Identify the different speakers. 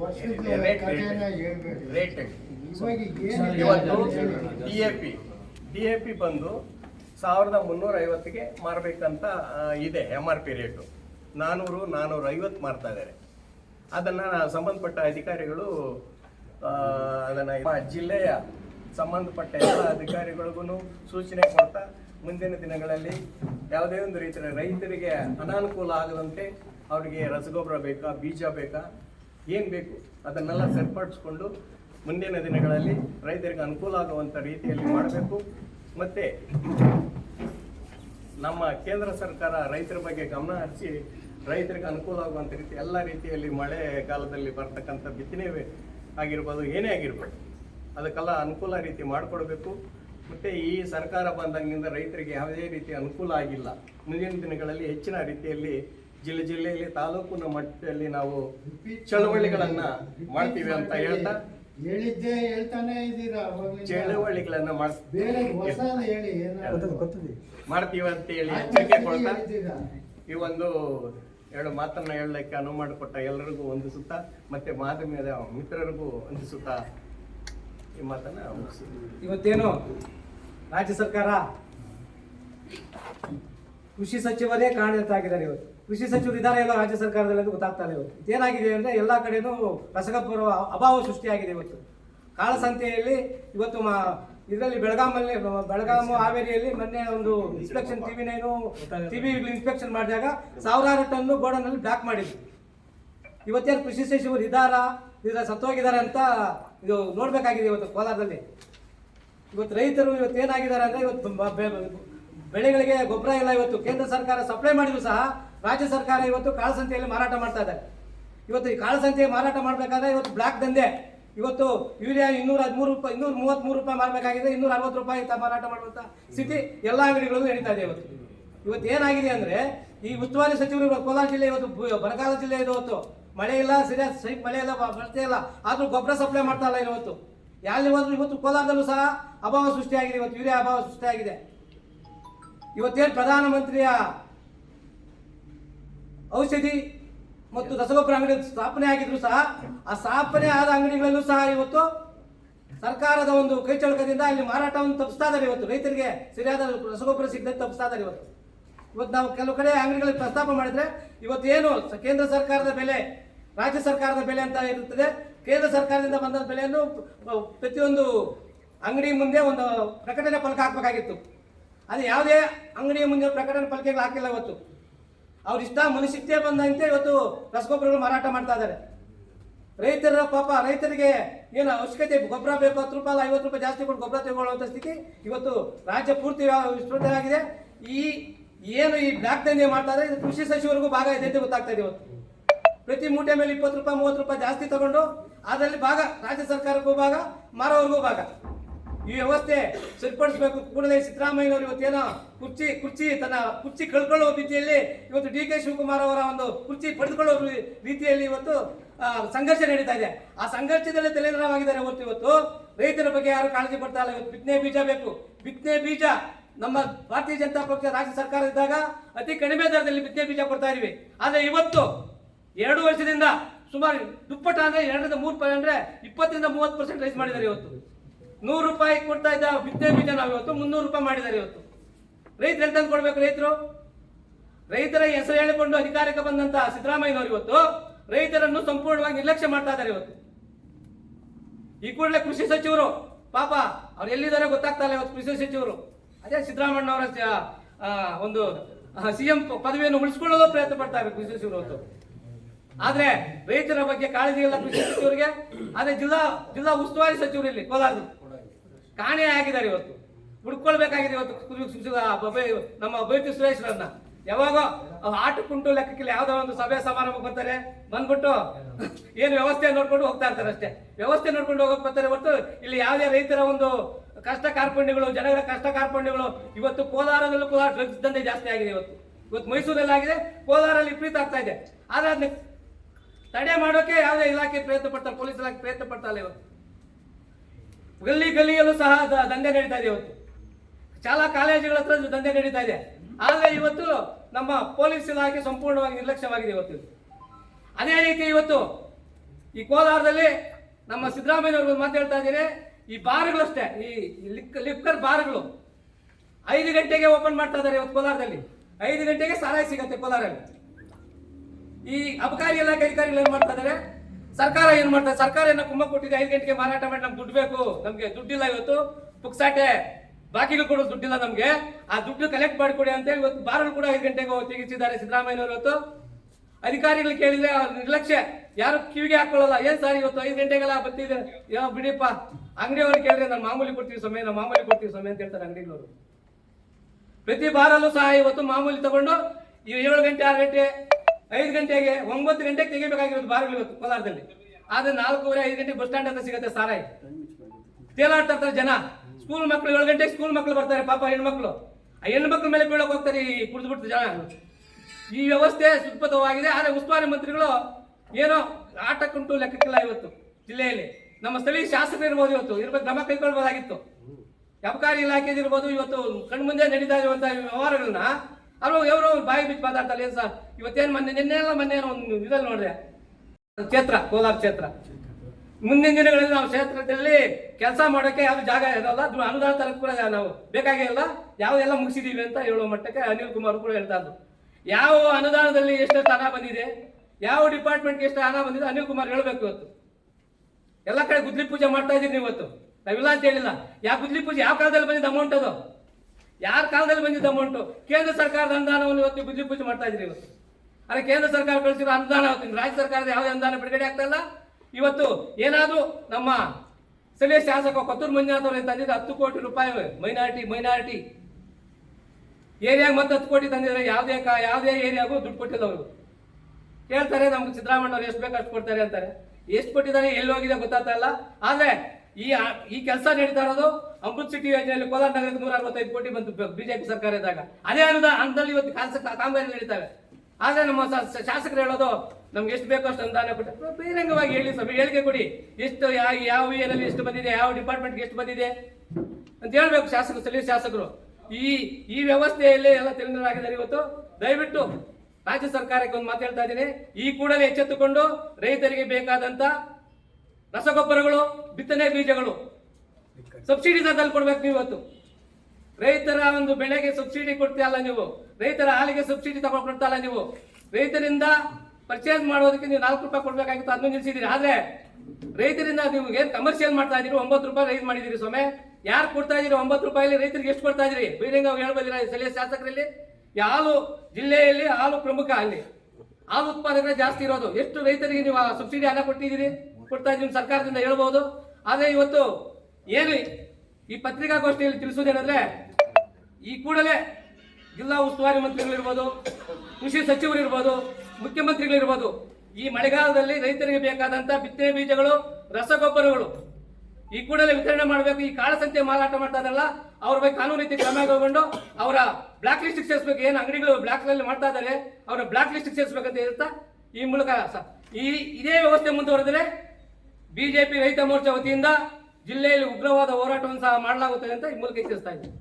Speaker 1: ವರ್ಷದ
Speaker 2: ರೇಟ್
Speaker 1: ಕಥೆನ ಹೇಳ್ಬೇಡಿ.
Speaker 2: ರೇಟ್
Speaker 1: ಇವಾಗ ಏನು
Speaker 2: ಇವತ್ತು D A P D A P ಬಂದು ಸಾವಿರದ ಮುನ್ನೂರ ಐವತ್ತಿಗೆ ಮಾರಬೇಕಂತ ಇದೆ ಎಂ ಆರ್ ಪಿ ರೇಟು ನಾನ್ನೂರು ನಾನ್ನೂರ ಐವತ್ತು ಮಾರ್ತಾ ಇದ್ದಾರೆ. ಅದನ್ನು ಸಂಬಂಧಪಟ್ಟ ಅಧಿಕಾರಿಗಳು ಅದನ್ನು ಜಿಲ್ಲೆಯ ಸಂಬಂಧಪಟ್ಟ ಎಲ್ಲ ಅಧಿಕಾರಿಗಳಿಗೂ ಸೂಚನೆ ಕೊಡ್ತಾ ಮುಂದಿನ ದಿನಗಳಲ್ಲಿ ಯಾವುದೇ ಒಂದು ರೀತಿಯ ರೈತರಿಗೆ ಅನಾನುಕೂಲ ಆಗದಂತೆ ಅವರಿಗೆ ರಸಗೊಬ್ಬರ ಬೇಕಾ ಬೀಜ ಬೇಕಾ ಏನು ಬೇಕು ಅದನ್ನೆಲ್ಲ ಸರಿಪಡಿಸ್ಕೊಂಡು ಮುಂದಿನ ದಿನಗಳಲ್ಲಿ ರೈತರಿಗೆ ಅನುಕೂಲ ಆಗುವಂಥ ರೀತಿಯಲ್ಲಿ ಮಾಡಬೇಕು. ಮತ್ತು ನಮ್ಮ ಕೇಂದ್ರ ಸರ್ಕಾರ ರೈತರ ಬಗ್ಗೆ ಗಮನ ಹರಿಸಿ ರೈತರಿಗೆ ಅನುಕೂಲ ಆಗುವಂಥ ರೀತಿ ಎಲ್ಲ ರೀತಿಯಲ್ಲಿ ಮಳೆಗಾಲದಲ್ಲಿ ಬರ್ತಕ್ಕಂಥ ಬಿತ್ತನೆ ಆಗಿರ್ಬೋದು, ಏನೇ ಆಗಿರ್ಬೋದು, ಅದಕ್ಕೆಲ್ಲ ಅನುಕೂಲ ರೀತಿ ಮಾಡಿಕೊಡ್ಬೇಕು. ಮತ್ತು ಈ ಸರ್ಕಾರ ಬಂದಾಗಿನಿಂದ ರೈತರಿಗೆ ಯಾವುದೇ ರೀತಿ ಅನುಕೂಲ ಆಗಿಲ್ಲ. ಮುಂದಿನ ದಿನಗಳಲ್ಲಿ ಹೆಚ್ಚಿನ ರೀತಿಯಲ್ಲಿ ಜಿಲ್ಲೆ ಜಿಲ್ಲೆಯಲ್ಲಿ ತಾಲೂಕಿನ ಮಟ್ಟದಲ್ಲಿ ನಾವು ಚಳವಳಿಗಳನ್ನ ಮಾಡ್ತೀವಿ ಅಂತ ಹೇಳ್ತಾ
Speaker 1: ಹೇಳಿದ್ದೆ ಹೇಳ್ತಾನೆ ಇದ್ದೀರಾ.
Speaker 2: ಚಳವಳಿಗಳನ್ನ. ಮಾಡ್ತೀವಿ ಅಂತ ಹೇಳಿ ಎಚ್ಚರಿಕೆ ಕೊಡ್ತಾ ಈ ಒಂದು ಎರಡು ಮಾತನ್ನ ಹೇಳಲಿಕ್ಕೆ ಅನುವು ಮಾಡಿಕೊಟ್ಟ ಎಲ್ಲರಿಗೂ ವಂದಿಸುತ್ತಾ ಮತ್ತೆ ಮಾಧ್ಯಮದ ಮಿತ್ರರಿಗೂ ವಂದಿಸುತ್ತಾ ಈ ಮಾತನ್ನ
Speaker 3: ಇವತ್ತೇನು ರಾಜ್ಯ ಸರ್ಕಾರ ಕೃಷಿ ಸಚಿವರೇ ಕಾರಣತಾಗಿದ್ದಾರೆ ಇವತ್ತು ಕೃಷಿ ಸಚಿವರು ಇದ್ದಾರೆ ಎಲ್ಲ ರಾಜ್ಯ ಸರ್ಕಾರದಲ್ಲಿ ಅಂತ ಗೊತ್ತಾಗ್ತಾ ಇಲ್ಲ ಇವತ್ತು. ಏನಾಗಿದೆ ಅಂದ್ರೆ ಎಲ್ಲ ಕಡೆನೂ ರಸಗೊಬ್ಬರ ಅಭಾವ ಸೃಷ್ಟಿಯಾಗಿದೆ ಇವತ್ತು. ಕಾಳಸಂತೆಯಲ್ಲಿ ಇವತ್ತು ಮಾ ಇದರಲ್ಲಿ ಬೆಳಗಾಮಲ್ಲಿ ಬೆಳಗಾಮು ಹಾವೇರಿಯಲ್ಲಿ ಮೊನ್ನೆ ಒಂದು inspection TV nine TV inspection ಮಾಡಿದಾಗ ಸಾವಿರಾರು ಟನ್ನು ಗೋಡನಲ್ಲಿ ಬ್ಲಾಕ್ ಮಾಡಿದ್ರು. ಇವತ್ತೇನು ಕೃಷಿ ಸಚಿವರು ಇದ್ದಾರಾ, ಇದ್ರ ಸತ್ತೋಗಿದ್ದಾರೆ ಅಂತ ಇದು ನೋಡ್ಬೇಕಾಗಿದೆ ಇವತ್ತು ಕೋಲಾರದಲ್ಲಿ. ಇವತ್ತು ರೈತರು ಇವತ್ತು ಏನಾಗಿದ್ದಾರೆ ಅಂದ್ರೆ ಇವತ್ತು ಬೆಳೆಗಳಿಗೆ ಗೊಬ್ಬರ ಇಲ್ಲ ಇವತ್ತು ಕೇಂದ್ರ ಸರ್ಕಾರ ಸಪ್ಲೈ ಮಾಡಿದ್ರು ಸಹ ರಾಜ್ಯ ಸರ್ಕಾರ ಇವತ್ತು ಕಾಳಸಂತೆಯಲ್ಲಿ ಮಾರಾಟ ಮಾಡ್ತಾ ಇದ್ದಾರೆ. ಇವತ್ತು ಈ ಕಾಳಸಂತೆ ಮಾರಾಟ ಮಾಡಬೇಕಾದ್ರೆ ಇವತ್ತು ಬ್ಲಾಕ್ ದಂಧೆ. ಇವತ್ತು ಯೂರಿಯಾ ಇನ್ನೂರ ಹದಿಮೂರು ರೂಪಾಯಿ, ಇನ್ನೂರ ಮೂವತ್ತ್ಮೂರು ರೂಪಾಯಿ ಮಾಡಬೇಕಾಗಿದೆ ಇನ್ನೂರ ಅರವತ್ತು ರೂಪಾಯಿ ಮಾರಾಟ ಮಾಡುವಂಥ ಸ್ಥಿತಿ ಎಲ್ಲ ಅಂಗಡಿಗಳಲ್ಲೂ ನಡೀತಾ ಇದೆ ಇವತ್ತು. ಇವತ್ತು ಏನಾಗಿದೆ ಅಂದರೆ ಈ ಉಸ್ತುವಾರಿ ಸಚಿವರು ಇವತ್ತು ಕೋಲಾರ ಜಿಲ್ಲೆ ಇವತ್ತು ಬರಗಾಲ ಜಿಲ್ಲೆ ಇದು ಮಳೆ ಇಲ್ಲ, ಸರಿಯಾದ ಸರಿ ಮಳೆ ಇಲ್ಲ ಬರ್ತಾ ಇಲ್ಲ. ಆದರೂ ಗೊಬ್ಬರ ಸಪ್ಲೈ ಮಾಡ್ತಾ ಇಲ್ಲ ಇವತ್ತು. ಎಲ್ಲಿ ಹೋದ್ರು ಇವತ್ತು ಕೋಲಾರದಲ್ಲೂ ಸಹ ಅಭಾವ ಸೃಷ್ಟಿಯಾಗಿದೆ, ಇವತ್ತು ಯೂರಿಯಾ ಅಭಾವ ಸೃಷ್ಟಿಯಾಗಿದೆ. ಇವತ್ತೇನು ಪ್ರಧಾನಮಂತ್ರಿಯ ಔಷಧಿ ಮತ್ತು ರಸಗೊಬ್ಬರ ಅಂಗಡಿ ಸ್ಥಾಪನೆ ಆಗಿದ್ರು ಸಹ, ಆ ಸ್ಥಾಪನೆ ಆದ ಅಂಗಡಿಗಳಲ್ಲೂ ಸಹ ಇವತ್ತು ಸರ್ಕಾರದ ಒಂದು ಕೈಚಳಕದಿಂದ ಅಲ್ಲಿ ಮಾರಾಟವನ್ನು ತಪ್ಪಿಸ್ತಾ ಇದ್ದಾರೆ ಇವತ್ತು. ರೈತರಿಗೆ ಸರಿಯಾದ ರಸಗೊಬ್ಬರ ಸಿಗದೆ ತಪ್ಪಿಸ್ತಾ ಇದ್ದಾರೆ ಇವತ್ತು. ಇವತ್ತು ನಾವು ಕೆಲವು ಕಡೆ ಅಂಗಡಿಗಳಲ್ಲಿ ಪ್ರಸ್ತಾಪ ಮಾಡಿದ್ರೆ ಇವತ್ತು ಏನು ಕೇಂದ್ರ ಸರ್ಕಾರದ ಬೆಲೆ, ರಾಜ್ಯ ಸರ್ಕಾರದ ಬೆಲೆ ಅಂತ ಇರುತ್ತದೆ. ಕೇಂದ್ರ ಸರ್ಕಾರದಿಂದ ಬಂದ ಬೆಲೆಯನ್ನು ಪ್ರತಿಯೊಂದು ಅಂಗಡಿ ಮುಂದೆ ಒಂದು ಪ್ರಕಟಣೆ ಫಲಕ ಹಾಕಬೇಕಾಗಿತ್ತು. ಅದು ಯಾವುದೇ ಅಂಗಡಿಯ ಮುಂದೆ ಪ್ರಕಟಣೆ ಫಲಕಗಳು ಹಾಕಿಲ್ಲ ಇವತ್ತು. ಅವ್ರ ಇಷ್ಟ ಬಂದ ಬಂದಂತೆ ಇವತ್ತು ರಸಗೊಬ್ಬರಗಳು ಮಾರಾಟ ಮಾಡ್ತಾ ಇದ್ದಾರೆ. ರೈತರ ಪಾಪ, ರೈತರಿಗೆ ಏನು ಅವಶ್ಯಕತೆ, ಗೊಬ್ಬರ ಬೇಕು, ಹತ್ತು ರೂಪಾಯಿ ಐವತ್ತು ರೂಪಾಯಿ ಜಾಸ್ತಿ ಕೊಟ್ಟು ಗೊಬ್ಬರ ತಗೊಳ್ಳುವಂಥ ಸ್ಥಿತಿ ಇವತ್ತು ರಾಜ್ಯ ಪೂರ್ತಿ ವ್ಯ- ವಿಸ್ತೃತವಾಗಿದೆ. ಈ ಏನು ಈ ಬ್ಲಾಕ್ ದಂಧೆ ಮಾಡ್ತಾ ಇದು ಕೃಷಿ ಸಚಿವರಿಗೂ ಭಾಗ ಇದೆ ಅಂತ ಗೊತ್ತಾಗ್ತಾ ಇದೆ ಇವತ್ತು. ಪ್ರತಿ ಮೂಟೆ ಮೇಲೆ ಇಪ್ಪತ್ತು ರೂಪಾಯಿ, ಮೂವತ್ತು ರೂಪಾಯಿ ಜಾಸ್ತಿ ತಗೊಂಡು, ಅದರಲ್ಲಿ ಭಾಗ ರಾಜ್ಯ ಸರ್ಕಾರಕ್ಕೂ ಭಾಗ ಮಾರೋವರೆಗೂ ಭಾಗ. ಈ ವ್ಯವಸ್ಥೆ ಸರಿಪಡಿಸಬೇಕು ಕೂಡಲೇ ಸಿದ್ದರಾಮಯ್ಯನವರು ಇವತ್ತೇನೋ ಕುರ್ಚಿ ಕುರ್ಚಿ ತನ್ನ ಕುರ್ಚಿ ಕಳ್ಕೊಳ್ಳುವ ರೀತಿಯಲ್ಲಿ ಇವತ್ತು ಡಿ ಕೆ ಶಿವಕುಮಾರ್ ಅವರ ಒಂದು ಕುರ್ಚಿ ಪಡೆದುಕೊಳ್ಳುವ ರೀ- ರೀತಿಯಲ್ಲಿ ಇವತ್ತು ಸಂಘರ್ಷ ನಡೀತಾ ಇದೆ. ಆ ಸಂಘರ್ಷದಲ್ಲಿ ತಲೆನೋವಾಗಿದ್ದಾರೆ ಹೊರತು ಇವತ್ತು. ರೈತರ ಬಗ್ಗೆ ಯಾರು ಕಾಳಜಿ ಪಡ್ತಾ ಇಲ್ಲ. ಇವತ್ತು ಬಿತ್ತನೆ ಬೀಜ ಬೇಕು. ಬಿತ್ತನೆ ಬೀಜ ನಮ್ಮ ಭಾರತೀಯ ಜನತಾ ಪಕ್ಷ ರಾಜ್ಯ ಸರ್ಕಾರ ಇದ್ದಾಗ ಅತಿ ಕಡಿಮೆ ದರದಲ್ಲಿ ಬಿತ್ತನೆ ಬೀಜ ಕೊಡ್ತಾ ಇದೀವಿ. ಆದರೆ ಇವತ್ತು ಎರಡು ವರ್ಷದಿಂದ ಸುಮಾರು ದುಪ್ಪಟ್ಟ ಅಂದ್ರೆ ಎರಡರಿಂದ ಮೂರು ಅಂದ್ರೆ ಇಪ್ಪತ್ತರಿಂದ ಮೂವತ್ತು ಪರ್ಸೆಂಟ್ ರೈಸ್ ಮಾಡಿದ್ದಾರೆ ಇವತ್ತು. ನೂರು ರೂಪಾಯಿ ಕೊಡ್ತಾ ಇದ್ದ ಬಿತ್ತನೆ ಬೀಜ ನಾವು ಇವತ್ತು ಮುನ್ನೂರು ರೂಪಾಯಿ ಮಾಡಿದ್ದಾರೆ ಇವತ್ತು. ರೈತರು ಎಲ್ಲಿ ತಂದು ಕೊಡ್ಬೇಕು ರೈತರು? ರೈತರ ಹೆಸರು ಹೇಳಿಕೊಂಡು ಅಧಿಕಾರಕ್ಕೆ ಬಂದಂತ ಸಿದ್ದರಾಮಯ್ಯನವರು ಇವತ್ತು ರೈತರನ್ನು ಸಂಪೂರ್ಣವಾಗಿ ನಿರ್ಲಕ್ಷ್ಯ ಮಾಡ್ತಾ ಇದ್ದಾರೆ ಇವತ್ತು. ಈ ಕೂಡಲೇ ಕೃಷಿ ಸಚಿವರು, ಪಾಪ ಅವ್ರು ಎಲ್ಲಿದ್ದಾರೆ ಗೊತ್ತಾಗ್ತಾ ಇಲ್ಲ ಇವತ್ತು ಕೃಷಿ ಸಚಿವರು. ಅದೇ ಸಿದ್ದರಾಮಣ್ಣ ಅವರ ಒಂದು ಸಿಎಂ ಪದವಿಯನ್ನು ಉಳಿಸ್ಕೊಳ್ಳೋದು ಪ್ರಯತ್ನ ಪಡ್ತಾ ಇದ್ದಾರೆ ಕೃಷಿ ಸಚಿವರು ಇವತ್ತು. ಆದ್ರೆ ರೈತರ ಬಗ್ಗೆ ಕಾಳಜಿ ಇಲ್ಲ ಕೃಷಿ ಸಚಿವರಿಗೆ, ಆದ್ರೆ ಜಿಲ್ಲಾ ಜಿಲ್ಲಾ ಉಸ್ತುವಾರಿ ಸಚಿವರು ಇಲ್ಲಿ ಕೋಲಾರದ ಕಾಣೆ ಆಗಿದ್ದಾರೆ ಇವತ್ತು. ಹುಡ್ಕೊಳ್ಬೇಕಾಗಿದೆ ಇವತ್ತು ನಮ್ಮ ಅಭಿವೃದ್ಧಿ ಸುರೇಶ್ರನ್ನ. ಯಾವಾಗ ಆಟ ಕುಂಟು ಲೆಕ್ಕಕ್ಕಿಲ್ಲ ಯಾವ್ದೋ ಒಂದು ಸಭೆ ಸಮಾರಂಭ ಬರ್ತಾರೆ, ಬಂದ್ಬಿಟ್ಟು ಏನು ವ್ಯವಸ್ಥೆ ನೋಡ್ಕೊಂಡು ಹೋಗ್ತಾ ಇರ್ತಾರೆ ಅಷ್ಟೇ. ವ್ಯವಸ್ಥೆ ನೋಡ್ಕೊಂಡು ಹೋಗಕ್ ಬರ್ತಾರೆ ಹೊರತು ಇಲ್ಲಿ ಯಾವುದೇ ರೈತರ ಒಂದು ಕಷ್ಟ ಕಾರ್ಪಣ್ಯಗಳು ಜನಗಳ ಕಷ್ಟ ಕಾರ್ಪಣ್ಯಗಳು, ಇವತ್ತು ಕೋಲಾರದಲ್ಲೂ ಕೂಡ ಡ್ರಗ್ಸ್ ದಂಧೆ ಜಾಸ್ತಿ ಆಗಿದೆ ಇವತ್ತು. ಇವತ್ತು ಮೈಸೂರಲ್ಲಾಗಿದೆ, ಕೋಲಾರಲ್ಲಿ ವಿಪರೀತ ಆಗ್ತಾ ಇದೆ. ಆದ್ರೆ ಅದನ್ನ ತಡೆ ಮಾಡೋಕೆ ಯಾವುದೇ ಇಲಾಖೆ ಪ್ರಯತ್ನ ಪಡ್ತಾರೆ ಪೊಲೀಸ್ ಇಲಾಖೆ ಪ್ರಯತ್ನ ಪಡ್ತಾ ಇಲ್ಲ ಇವತ್ತು. ಗಲ್ಲಿ ಗಲ್ಲಿಯಲ್ಲೂ ಸಹ ದಂಧೆ ನಡೀತಾ ಇದೆ ಇವತ್ತು. ಶಾಲಾ ಕಾಲೇಜುಗಳ ಹತ್ರ ದಂಧೆ ನಡೀತಾ ಇದೆ. ಆದರೆ ಇವತ್ತು ನಮ್ಮ ಪೊಲೀಸ್ ಇಲಾಖೆ ಸಂಪೂರ್ಣವಾಗಿ ನಿರ್ಲಕ್ಷ್ಯವಾಗಿದೆ ಇವತ್ತು ಅದೇ ರೀತಿ ಇವತ್ತು ಈ ಕೋಲಾರದಲ್ಲಿ ನಮ್ಮ ಸಿದ್ದರಾಮಯ್ಯ ಒಂದು ಮಾತು ಹೇಳ್ತಾ ಇದ್ದೀನಿ ಈ ಬಾರ್ಗಳು ಅಷ್ಟೇ, ಈ ಲಿಕ್, ಲಿಪ್ಕರ್ ಬಾರ್ಗಳು. ಐದು ಗಂಟೆಗೆ ಓಪನ್ ಮಾಡ್ತಾ ಇದ್ದಾರೆ ಇವತ್ತು ಕೋಲಾರದಲ್ಲಿ. ಐದು ಗಂಟೆಗೆ ಸಾರಾಯಿ ಸಿಗತ್ತೆ ಕೋಲಾರಲ್ಲಿ. ಈ ಅಬಕಾರಿ ಇಲಾಖೆ ಅಧಿಕಾರಿಗಳು ಏನ್ ಮಾಡ್ತಾ ಇದಾರೆ? ಸರ್ಕಾರ ಏನ್ ಮಾಡ್ತಾರೆ ಸರ್ಕಾರ ಏನೋ ಕುಮ್ಮ ಕೊಟ್ಟಿದೆ, ಐದು ಗಂಟೆಗೆ ಮಾರಾಟ ಮಾಡಿ ನಮ್ಗೆ ದುಡ್ಡು ಬೇಕು, ನಮ್ಗೆ ದುಡ್ಡಿಲ್ಲ ಇವತ್ತು, ಪುಕ್ಸಾಟೆ ಬಾಕಿಗಳು ಕೊಡೋದು ದುಡ್ಡಿಲ್ಲ ನಮ್ಗೆ. ಆ ದುಡ್ಡು ಕಲೆಕ್ಟ್ ಮಾಡಿಕೊಡಿ ಅಂತ ಹೇಳಿ ಇವತ್ತು ಬಾರಲು ಕೂಡ ಐದು ಗಂಟೆಗೆ ತೆಗಿಸಿದ್ದಾರೆ ಸಿದ್ದರಾಮಯ್ಯನವರು ಇವತ್ತು. ಅಧಿಕಾರಿಗಳು ಕೇಳಿದ್ರೆ ಅವ್ರ ನಿರ್ಲಕ್ಷ್ಯ, ಯಾರು ಕಿವಿಗೆ ಹಾಕೊಳ್ಳಲ್ಲ. ಏನ್ ಸರ್ ಇವತ್ತು ಐದು ಗಂಟೆಗೆಲ್ಲ ಬರ್ತಿದೆ? ಯಾವ ಬಿಡಿಪ್ಪ. ಅಂಗಡಿಯವ್ರು ಕೇಳಿದ್ರೆ ನಾನು ಮಾಮೂಲಿ ಕೊಡ್ತೀವಿ ಸಮಯ ನಾವು ಮಾಮೂಲಿ ಕೊಡ್ತೀವಿ ಸಮಯ ಅಂತ ಹೇಳ್ತಾರೆ ಅಂಗಡಿಗಳವರು. ಪ್ರತಿ ಬಾರಲ್ಲೂ ಸಹ ಇವತ್ತು ಮಾಮೂಲಿ ತಗೊಂಡು ಏಳು ಗಂಟೆ, ಆರು ಗಂಟೆ ಐದು ಗಂಟೆಗೆ ಒಂಬತ್ತು ಗಂಟೆಗೆ ತೆಗಿಬೇಕಾಗಿರೋದು ಬಾರ್ಗಳು ಇವತ್ತು ಕೋಲಾರದಲ್ಲಿ. ಆದ್ರೆ ನಾಲ್ಕೂವರೆ, ಐದು ಗಂಟೆ ಬಸ್ ಸ್ಟ್ಯಾಂಡ್ ಅಂತ ಸಿಗುತ್ತೆ ಸಾರಾಯಿ ತೇಲಾಡ್ತಾ ಇರ್ತಾರೆ ಜನ. ಸ್ಕೂಲ್ ಮಕ್ಕಳು ಏಳು ಗಂಟೆಗೆ ಸ್ಕೂಲ್ ಮಕ್ಕಳು ಬರ್ತಾರೆ, ಪಾಪ ಹೆಣ್ಮಕ್ಳು. ಆ ಹೆಣ್ಮಕ್ಳ ಮೇಲೆ ಬೀಳಕ್ ಹೋಗ್ತಾರೆ ಈ ಕುಡಿದ್ಬಿಟ್ಟು ಜನ. ಈ ವ್ಯವಸ್ಥೆ ಸುತ್ಪಥವಾಗಿದೆ ಆದರೆ ಉಸ್ತುವಾರಿ ಮಂತ್ರಿಗಳು ಏನೋ ಆಟಕ್ಕುಂಟು ಲೆಕ್ಕಕ್ಕಿಲ್ಲ ಇವತ್ತು ಜಿಲ್ಲೆಯಲ್ಲಿ. ನಮ್ಮ ಸ್ಥಳೀಯ ಶಾಸಕರು ಇರ್ಬೋದು ಇವತ್ತು. ಇರ್ಬೇಕು ಕ್ರಮ ಕೈಗೊಳ್ಬೋದಾಗಿತ್ತು. ಅಬಕಾರಿ ಇಲಾಖೆದಿರ್ಬೋದು ಇವತ್ತು ಕಣ್ಮುಂದೆ ನಡೀತಾ ಇರುವಂತಹ ವ್ಯವಹಾರಗಳನ್ನ ಅವರು ఎవరో ಬಾಯಿ ಬಿಚ್ಚಿ ಮಾತಾಡ್ತಾರೆ ಏನ್ ಸರ್ ಇವತ್ತೇನು ಮೊನ್ನೆ ನಿನ್ನೆ ಎಲ್ಲ ಮೊನ್ನೆ ಏನೋ ಒಂದು ಇದಲ್ಲಿ ನೋಡ್ರೆ ಕ್ಷೇತ್ರ ಕೋಲಾರ ಕ್ಷೇತ್ರ ಮುಂದಿನ ದಿನಗಳಲ್ಲಿ ನಾವು ಕ್ಷೇತ್ರದಲ್ಲಿ ಕೆಲಸ ಮಾಡೋಕೆ ಯಾವ್ದು ಜಾಗ ಇರಲ್ಲ ಅದು ಅನುದಾನ ತರಕ್ಕೆ ಕೂಡ ನಾವು ಬೇಕಾಗಿಲ್ಲ ಯಾವೆಲ್ಲ ಮುಗಿಸಿದೀವಿ ಅಂತ ಹೇಳುವ ಮಟ್ಟಕ್ಕೆ ಅನಿಲ್ ಕುಮಾರ್ ಕೂಡ ಹೇಳ್ತಾ ಇದ್ರು ಯಾವ ಅನುದಾನದಲ್ಲಿ ಎಷ್ಟೆಷ್ಟು ಹಣ ಬಂದಿದೆ ಯಾವ ಡಿಪಾರ್ಟ್ಮೆಂಟ್ಗೆ ಎಷ್ಟು ಹಣ ಬಂದಿದೆ ಅನಿಲ್ ಕುಮಾರ್ ಹೇಳ್ಬೇಕು ಇವತ್ತು ಎಲ್ಲ ಕಡೆ ಗುದ್ಲಿ ಪೂಜೆ ಮಾಡ್ತಾ ಇದೀರಿ ನೀವು ಇವತ್ತು ನಾವಿಲ್ಲ ಅಂತ ಹೇಳಿಲ್ಲ ಯಾವ ಗುದ್ಲಿ ಪೂಜೆ ಯಾವ ಕಾಲದಲ್ಲಿ ಬಂದಿದ್ದ ಅಮೌಂಟ್ ಅದು ಯಾರ ಕಾಲದಲ್ಲಿ ಬಂದಿದ್ದ ಅಮೌಂಟು? ಕೇಂದ್ರ ಸರ್ಕಾರದ ಅನುದಾನವನ್ನು ಇವತ್ತು ಗುದ್ಲಿ ಪೂಜೆ ಮಾಡ್ತಾ ಇದ್ರಿ ಇವತ್ತು. ಅದೇ ಕೇಂದ್ರ ಸರ್ಕಾರ ಕಳಿಸಿರೋ ಅನುದಾನ ರಾಜ್ಯ ಸರ್ಕಾರದ ಯಾವುದೇ ಅನುದಾನ ಬಿಡುಗಡೆ ಆಗ್ತಾ ಇವತ್ತು ಏನಾದರೂ ನಮ್ಮ ಸ್ಥಳೀಯ ಶಾಸಕ ಕೊತ್ತೂರು ಮಂಜುನಾಥ್ ಅವರು ತಂದಿದ್ದ ಹತ್ತು ಕೋಟಿ ರೂಪಾಯಿ ಮೈನಾರಿಟಿ ಮೈನಾರಿಟಿ ಏರಿಯಾಗ ಮತ್ತೆ ಹತ್ತು ಕೋಟಿ ತಂದಿದ್ದಾರೆ ಯಾವುದೇ ಕಾ, ಯಾವುದೇ ಏರಿಯಾಗೂ ದುಡ್ಡು ಕೊಟ್ಟಿಲ್ಲ ಅವರು. ಕೇಳ್ತಾರೆ ನಮ್ಗೆ ಸಿದ್ದರಾಮಯ್ಯ ಎಷ್ಟು ಬೇಕು ಅಷ್ಟು ಕೊಡ್ತಾರೆ ಅಂತಾರೆ. ಎಷ್ಟು ಕೊಟ್ಟಿದ್ದಾರೆ, ಎಲ್ಲಿ ಹೋಗಿದೆ ಗೊತ್ತಾಗ್ತಾ ಇಲ್ಲ. ಆದ್ರೆ ಈ ಈ ಕೆಲಸ ನಡೀತಾ ಇರೋದು ಅಮೃತ್ ಸಿಟಿ ಯೋಜನೆಯಲ್ಲಿ ಕೋಲಾರ ನಗರಕ್ಕೆ ನೂರ ಅರವತ್ತೈದು ಕೋಟಿ ಬಂತು ಬಿಜೆಪಿ ಸರ್ಕಾರ ಇದ್ದಾಗ. ಅದೇ ಅನುದಾನ ಹಂತದಲ್ಲಿ ಇವತ್ತು ಕಾಮಗಾರಿ ನಡೀತಾವೆ. ಆದ್ರೆ ನಮ್ಮ ಶಾಸಕರು ಹೇಳೋದು, ನಮ್ಗೆ ಎಷ್ಟು ಬೇಕೋ ಅಷ್ಟು ಅನುದಾನ ಕೊಟ್ಟು ಬಹಿರಂಗವಾಗಿ ಹೇಳಿ ಸಭೆ ಹೇಳಿಕೆ ಕೊಡಿ. ಎಷ್ಟು ಯಾವ ಯಾವ ಏರಲ್ಲಿ ಎಷ್ಟು ಬಂದಿದೆ, ಯಾವ ಡಿಪಾರ್ಟ್ಮೆಂಟ್ಗೆ ಎಷ್ಟು ಬಂದಿದೆ? ಅಂತ ಹೇಳ್ಬೇಕು ಶಾಸಕರು, ಸ್ಥಳೀಯ ಶಾಸಕರು. ಈ ಈ ವ್ಯವಸ್ಥೆಯಲ್ಲಿ ಎಲ್ಲ ತಿಳಿದಾಗಿದ್ದಾರೆ ಇವತ್ತು. ದಯವಿಟ್ಟು ರಾಜ್ಯ ಸರ್ಕಾರಕ್ಕೆ ಒಂದು ಮಾತು ಹೇಳ್ತಾ ಇದ್ದೀನಿ. ಈ ಕೂಡಲೇ ಎಚ್ಚೆತ್ತುಕೊಂಡು ರೈತರಿಗೆ ಬೇಕಾದಂತ ರಸಗೊಬ್ಬರಗಳು, ಬಿತ್ತನೆ ಬೀಜಗಳು. ಸಬ್ಸಿಡಿ ದರದಲ್ಲಿ ಕೊಡ್ಬೇಕು ನೀವು ಇವತ್ತು. ರೈತರ ಒಂದು ಬೆಳೆಗೆ ಸಬ್ಸಿಡಿ ಕೊಡ್ತಾ ಇಲ್ಲ ನೀವು? ರೈತರ ಹಾಲಿಗೆ ಸಬ್ಸಿಡಿ ತಗೊಂಡು ಕೊಡ್ತಾ ನೀವು? ರೈತರಿಂದ ಪರ್ಚೇಸ್ ಮಾಡೋದಕ್ಕೆ ನೀವು ನಾಲ್ಕು ರೂಪಾಯಿ ಕೊಡ್ಬೇಕಾಗಿತ್ತು, ಅದನ್ನು ನಿಲ್ಸಿದ್ದೀರಿ ಆದ್ರೆ ರೈತರಿಂದ ನೀವು ಏನ್ ಕಮರ್ಷಿಯಲ್ ಮಾಡ್ತಾ ಇದೀರಿ ಒಂಬತ್ತು ರೂಪಾಯಿ ರೈಸ್ ಮಾಡಿದಿರಿ ಸೊಮೆ ಯಾರು ಕೊಡ್ತಾ ಇದೀರಿ ಒಂಬತ್ತು ರೂಪಾಯಿಲಿ ರೈತರಿಗೆ ಎಷ್ಟು ಕೊಡ್ತಾ ಇದೀರಿ ಬಹಿರಂಗ ಹೇಳ್ಬೋದಿಲ್ಲ, ಸ್ಥಳೀಯ ಶಾಸಕರಲ್ಲಿ? ಹಾಲು ಜಿಲ್ಲೆಯಲ್ಲಿ ಹಾಲು ಪ್ರಮುಖ ಅಲ್ಲಿ. ಹಾಲು ಉತ್ಪಾದಕರೇ ಜಾಸ್ತಿ ಇರೋದು. ಎಷ್ಟು ರೈತರಿಗೆ ನೀವು ಸಬ್ಸಿಡಿ ಹಣ ಕೊಟ್ಟಿದ್ದೀರಿ? ಕೊಡ್ತಾ ನಿಮ್ಮ ಸರ್ಕಾರದಿಂದ ಹೇಳ್ಬೋದು. ಆದರೆ ಇವತ್ತು ಏನು ಈ ಪತ್ರಿಕಾಗೋಷ್ಠಿಯಲ್ಲಿ ತಿಳಿಸೋದೇನೆಂದರೆ ಈ ಕೂಡಲೇ ಜಿಲ್ಲಾ ಉಸ್ತುವಾರಿ ಮಂತ್ರಿಗಳಿರ್ಬೋದು, ಕೃಷಿ ಸಚಿವರಿರ್ಬೋದು, ಮುಖ್ಯಮಂತ್ರಿಗಳಿರ್ಬೋದು, ಈ ಮಳೆಗಾಲದಲ್ಲಿ ರೈತರಿಗೆ ಬೇಕಾದಂತ ಬಿತ್ತನೆ ಬೀಜಗಳು, ರಸಗೊಬ್ಬರಗಳು ಈ ಕೂಡಲೇ ವಿತರಣೆ ಮಾಡಬೇಕು. ಈ ಕಾಳಸಂತೆ ಮಾರಾಟ ಮಾಡ್ತಾ ಅವ್ರ ಬಗ್ಗೆ ಕಾನೂನು ರೀತಿ ಕ್ರಮ ಕೈಗೊಂಡು ಅವರ ಬ್ಲಾಕ್ ಲಿಸ್ಟ್ ಸೇರಿಸಬೇಕು. ಏನು ಅಂಗಡಿಗಳು ಬ್ಲಾಕ್ನಲ್ಲಿ ಮಾಡ್ತಾ ಇದ್ದಾರೆ, ಅವರ ಬ್ಲಾಕ್ ಲಿಸ್ಟ್ ಸೇರಿಸಬೇಕಂತ ಹೇಳ್ತಾ ಈ ಮೂಲಕ ಈ ಇದೇ ವ್ಯವಸ್ಥೆ ಮುಂದುವರೆದರೆ ಬಿಜೆಪಿ ರೈತ ಮೋರ್ಚಾ ವತಿಯಿಂದ ಜಿಲ್ಲೆಯಲ್ಲಿ ಉಗ್ರವಾದ ಹೋರಾಟವನ್ನು ಸಹ ಮಾಡಲಾಗುತ್ತದೆ ಅಂತ ಈ ಮೂಲಕ ಎಚ್ಚರಿಸ್ತಾ ಇದ್ದೀನಿ.